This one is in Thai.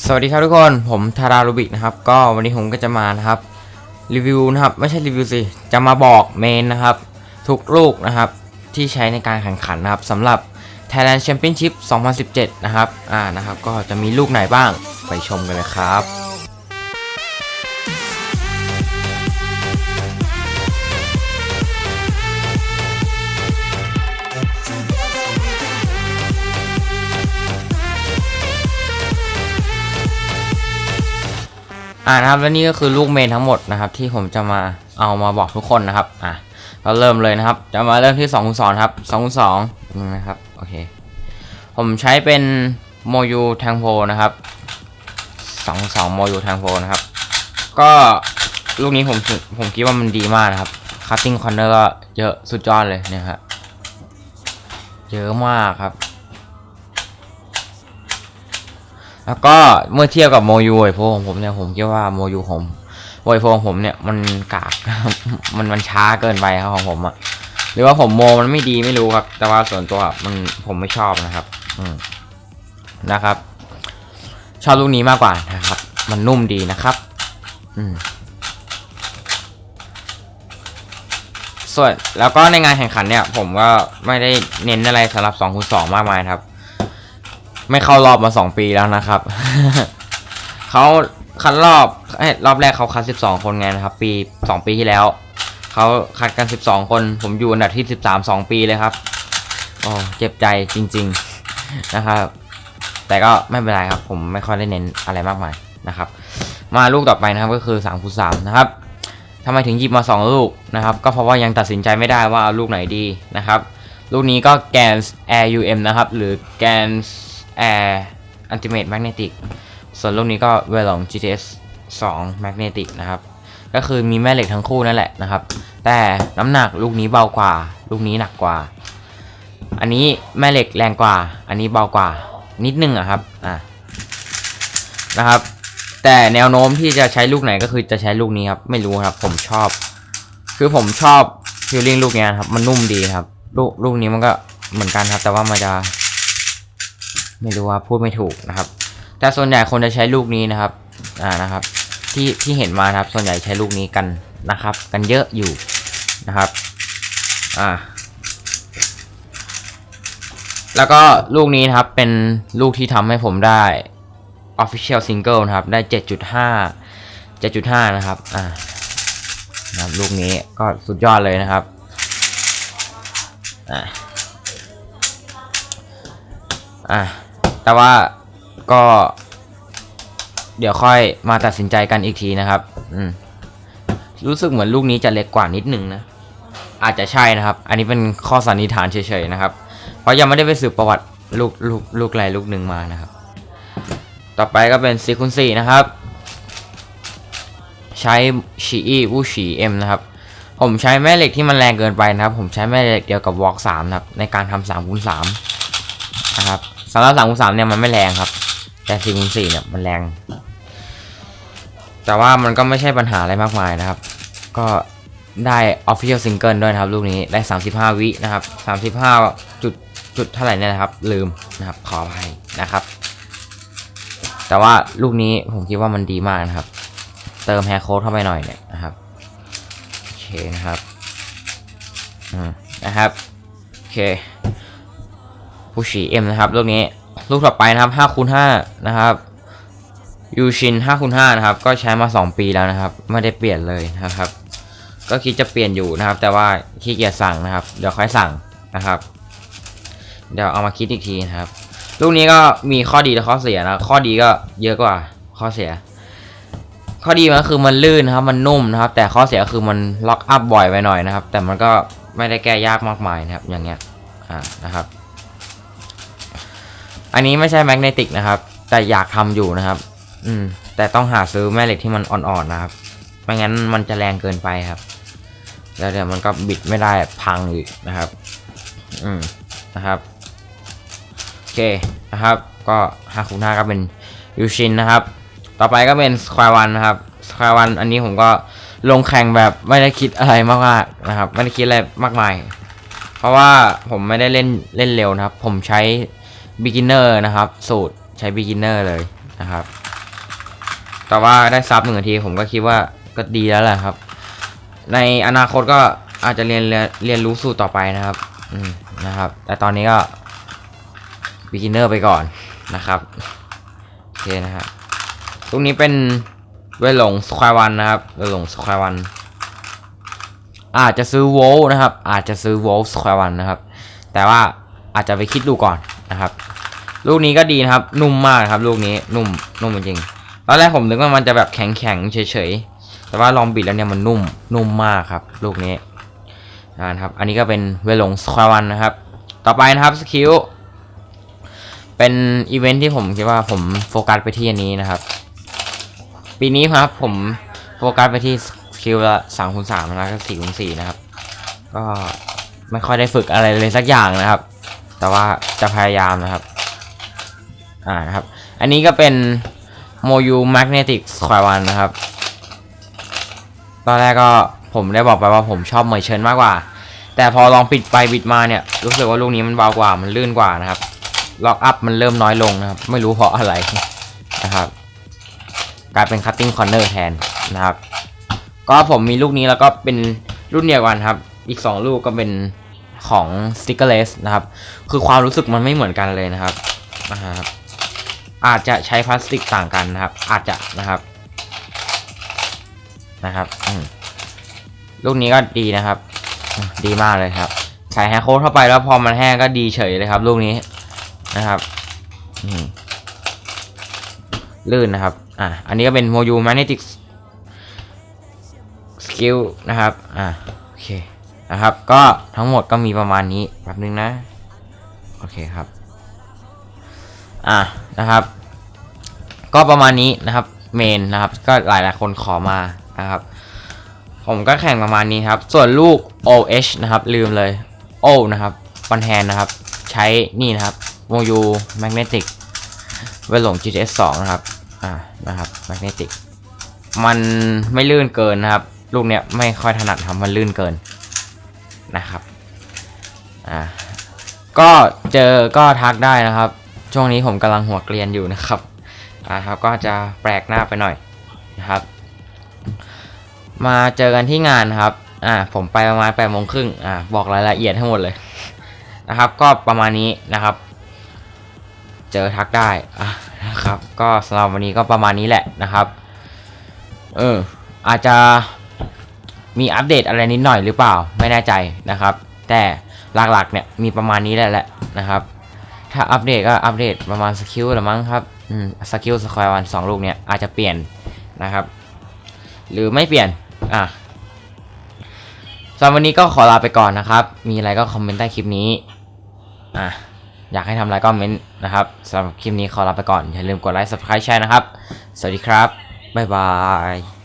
สวัสดีครับทุกคนผมทาราลูบิกนะครับ ก็วันนี้ผมก็จะมานะครับรีวิวนะครับไม่ใช่รีวิวสิจะมาบอกเมนนะครับ ทุกลูกนะครับที่ใช้ในการแข่งขันนะครับสำหรับ Thailand Championship 2017 นะครับอ่านะครับ ก็จะมีลูกไหนบ้างไปชมกันเลยครับ อ่านะครับและนี่ก็คือลูกเมนทั้งหมดนะครับ ที่ผมจะมาเอามาบอกทุกคนนะครับอะเราเริ่มเลยนะครับ จะมาเริ่มที่2องคูณสองครับ2คูณสองนะครับโอเคผมใช้เป็นโมยูแทงโพนะครับ2คูณสองโมยูแทงโพนะครับ ก็ลูกนี้ผมผมคิดว่ามันดีมากนะครับคัตติ้งคอนเนอร์ก็เยอะสุดยอดเลยเนี่ยครับเยอะมากครับ แล้วก็เมื่อเทียบกับโมยูไอโฟของผมเนี่ยผมคิดว่าโมยูของไอโฟของผมเนี่ยมันกาก มันมันช้าเกินไปครับของผมอะหรือว่าผมโมมันไม่ดีไม่รู้ครับ แต่ว่าส่วนตัวมันผมไม่ชอบนะครับ อืมนะครับ ชอบลูกนี้มากกว่านะครับ มันนุ่มดีนะครับ อืมส่วนแล้วก็ในงานแข่งขันเนี่ย ผมก็ไม่ได้เน้นอะไรสำหรับ2คูณ2มากมายครับ ไม่เข้ารอบมาสองปีแล้วนะครับ เขาคัดรอบรอบแรกเขาคัด12คนไงนะครับ ปี2ปีที่แล้วเขาคัดกัน12คน ผมอยู่อันดับที่13 2ปีเลยครับโอ้เจ็บใจจริง ๆนะครับ แต่ก็ไม่เป็นไรครับ ผมไม่ค่อยได้เน้นอะไรมากมายนะครับ มาลูกต่อไปนะครับก็คือ3คูณ3นะครับทำไมถึงหยิบมา 2 ลูกนะครับ ก็เพราะว่ายังตัดสินใจไม่ได้ว่าเอาลูกไหนดีนะครับ ลูกนี้ก็แกน Air UM นะครับ หรือแกน Air Ultimate Magnetic ส่วนลูกนี้ก็เวลอง GTS 2 Magnetic นะครับ ก็คือมีแม่เหล็กทั้งคู่นั่นแหละนะครับ แต่น้ำหนักลูกนี้เบากว่า ลูกนี้หนักกว่า อันนี้แม่เหล็กแรงกว่า อันนี้เบากว่า นิดนึงอะครับอะนะครับ แต่แนวโน้มที่จะใช้ลูกไหนก็คือจะใช้ลูกนี้ครับ ไม่รู้ครับ ผมชอบ คือผมชอบฟิลลิ่งลูกเนี้ยครับ มันนุ่มดีครับ ลูกลูกนี้มันก็เหมือนกันครับ แต่ว่ามันจะ ไม่รู้ว่าพูดไม่ถูกนะครับ แต่ส่วนใหญ่คนจะใช้ลูกนี้นะครับ อ่านะครับ ที่ที่เห็นมานะครับ ส่วนใหญ่ใช้ลูกนี้กันนะครับ กันเยอะอยู่นะครับ อ่า แล้วก็ลูกนี้นะครับเป็นลูกที่ทำให้ผมได้ Official Single นะครับ ได้ 7.5 7.5 นะครับ อ่านะครับลูกนี้ก็สุดยอดเลยนะครับอ่าอะ แต่ว่าก็ เดี๋ยวค่อยมาตัดสินใจกันอีกทีนะครับ อืมรู้สึกเหมือนลูกนี้จะเล็กกว่านิดนึงนะ อาจจะใช่นะครับ อันนี้เป็นข้อสันนิษฐานเฉยๆนะครับ เพราะยังไม่ได้ไปสืบประวัติลูกลูกลูกไรลูกหนึ่งมานะครับ ต่อไปก็เป็นซีคุนซีนะครับ ใช้ชีอีวูชีเอ็มนะครับ ผมใช้แม่เหล็กที่มันแรงเกินไปนะครับ ผมใช้แม่เหล็กเดียวกับวอล์กสามนะครับ ในการทำสามคูณสามนะครับ สำหรับสามคูณสามเนี่ยมันไม่แรงครับ แต่สี่คูณสี่เนี่ยมันแรง แต่ว่ามันก็ไม่ใช่ปัญหาอะไรมากมายนะครับ ก็ได้ Official Single ด้วยนะครับ ลูกนี้ได้ 35 วินะครับ35จุดจุดเท่าไหร่เนี่ยนะครับ ลืมนะครับ ขออภัยนะครับ แต่ว่าลูกนี้ผมคิดว่ามันดีมากนะครับ เติมแฮร์โค้ดเข้าไปหน่อยเนี่ยนะครับโอเคนะครับอืมนะครับโอเค ผู้ฉีเอ็มนะครับลูกนี้ลูกต่อไปนะครับ5คูณ5นะครับยูชิน5คูณ5นะครับ ก็ใช้มา 2 ปีแล้วนะครับ ไม่ได้เปลี่ยนเลยนะครับ ก็คิดจะเปลี่ยนอยู่นะครับ แต่ว่าขี้เกียจสั่งนะครับ เดี๋ยวค่อยสั่งนะครับ เดี๋ยวเอามาคิดอีกทีนะครับ ลูกนี้ก็มีข้อดีและข้อเสียนะ ข้อดีก็เยอะกว่าข้อเสีย ข้อดีมันก็คือมันลื่นนะครับ มันนุ่มนะครับ แต่ข้อเสียคือมันล็อกอัพบ่อยไปหน่อยนะครับ แต่มันก็ไม่ได้แก้ยากมากมายนะครับ อย่างเงี้ย อ่า นะครับ อันนี้ไม่ใช่แมกเนติกนะครับ แต่อยากทำอยู่นะครับ อืม แต่ต้องหาซื้อแม่เหล็กที่มันอ่อนๆนะครับ ไม่งั้นมันจะแรงเกินไปครับ แล้วเดี๋ยวมันก็บิดไม่ได้พังอีกนะครับ อืมนะครับโอเคนะครับ ก็5คูณ5ก็เป็นยูชินนะครับ ต่อไปก็เป็นสควอวันนะครับสควอวันอันนี้ผมก็ลงแข่งแบบไม่ได้คิดอะไรมากๆนะครับ ไม่ได้คิดอะไรมากมาย เพราะว่าผมไม่ได้เล่นเล่นเร็วนะครับ ผมใช้ beginner นะครับ สูตรใช้ beginner เลยนะครับ แต่ว่าได้ซับหนึ่งนาทีผมก็คิดว่าก็ดีแล้วแหละครับ ในอนาคตก็อาจจะเรียนเรียนเรียนรู้สูตรต่อไปนะครับ อืมนะครับ แต่ตอนนี้ก็ beginner ไปก่อนนะครับโอเคนะครับตรงนี้เป็นเวลหลงสควอวันนะครับเวลหลงสควอวันอาจจะซื้อโวลนะครับ อาจจะซื้อโวลสควอวันนะครับ แต่ว่าอาจจะไปคิดดูก่อน นะครับ ลูกนี้ก็ดีนะครับ นุ่มมากครับ ลูกนี้นุ่มนุ่มจริงตอนแรกผมนึกว่ามันจะแบบแข็งแข็งเฉยๆแต่ว่าลองบิดแล้วเนี่ยมันนุ่มนุ่มมากครับ ลูกนี้นะครับ อันนี้ก็เป็นเวลงสควอวันนะครับ ต่อไปนะครับสกิลเป็นอีเวนท์ที่ผมคิดว่าผมโฟกัสไปที่อันนี้นะครับ ปีนี้ครับผมโฟกัสไปที่สกิลละสามคูณสามนะก็สี่คูณสี่นะครับ ก็ไม่ค่อยได้ฝึกอะไรเลยสักอย่างนะครับ แต่ว่าจะพยายามนะครับ อ่านะครับ อันนี้ก็เป็นโมยูแมกเนติกสควอวันนะครับ ตอนแรกก็ผมได้บอกไปว่าผมชอบเหมยเชิญมากกว่า แต่พอลองปิดไปบิดมาเนี่ย รู้สึกว่าลูกนี้มันเบากว่ามันลื่นกว่านะครับ ล็อกอัพมันเริ่มน้อยลงนะครับ ไม่รู้เพราะอะไรนะครับ กลายเป็นคัตติ้งคอร์เนอร์แทนนะครับ ก็ผมมีลูกนี้แล้วก็เป็นรุ่นเดียวกันครับ อีก 2 ลูกก็เป็น ของ Stickerless นะครับ คือความรู้สึกมันไม่เหมือนกันเลยนะครับนะครับ อาจจะใช้พลาสติกต่างกันนะครับ อาจจะนะครับ นะครับลูกนี้ก็ดีนะครับ ดีมากเลยครับ ใส่แฮร์โค้ดเข้าไปแล้วพอมันแห้งก็ดีเฉยเลยครับ ลูกนี้นะครับลื่นนะครับ อะ อันนี้ก็เป็นโมยูแมเนติกสกิลนะครับ อะ นะครับ ก็ทั้งหมดก็มีประมาณนี้แป๊บนึงนะ โอเคครับ อะนะครับ ก็ประมาณนี้นะครับ เมนนะครับ ก็หลายหลายคนขอมานะครับ ผมก็แข่งประมาณนี้ครับ ส่วนลูก OH นะครับ ลืมเลย O นะครับวันแฮนนะครับ ใช้นี่นะครับโมยูแมกเนติกเวลหลง GTS 2 นะครับ อ่า นะครับ แมกเนติก มันไม่ลื่นเกินนะครับ ลูกเนี้ยไม่ค่อยถนัดครับมันลื่นเกิน นะครับอ่าก็เจอก็ทักได้นะครับ ช่วงนี้ผมกำลังหัวเกรียนอยู่นะครับอ่าครับก็จะแปลกหน้าไปหน่อยนะครับ มาเจอกันที่งานครับอ่าผมไปประมาณแปดโมงครึ่งอ่าบอกรายละเอียดทั้งหมดเลยนะครับ ก็ประมาณนี้นะครับ เจอทักได้อะนะครับ ก็สำหรับวันนี้ก็ประมาณนี้แหละนะครับ เอออาจจะ มีอัปเดตอะไรนิดหน่อยหรือเปล่าไม่แน่ใจนะครับ แต่หลักๆเนี่ยมีประมาณนี้แหละแหละนะครับ ถ้าอัปเดตก็อัปเดตประมาณสกิลละมั้งครับอืมสกิลสควร์วันสองลูกเนี่ยอาจจะเปลี่ยนนะครับ หรือไม่เปลี่ยนอะสำหรับวันนี้ก็ขอลาไปก่อนนะครับ มีอะไรก็คอมเมนต์ใต้คลิปนี้อะอยากให้ทำอะไรก็เมนต์นะครับสำหรับคลิปนี้ขอลาไปก่อนอย่าลืมกดไลค์ subscribe แชร์นะครับ สวัสดีครับ บ๊ายบาย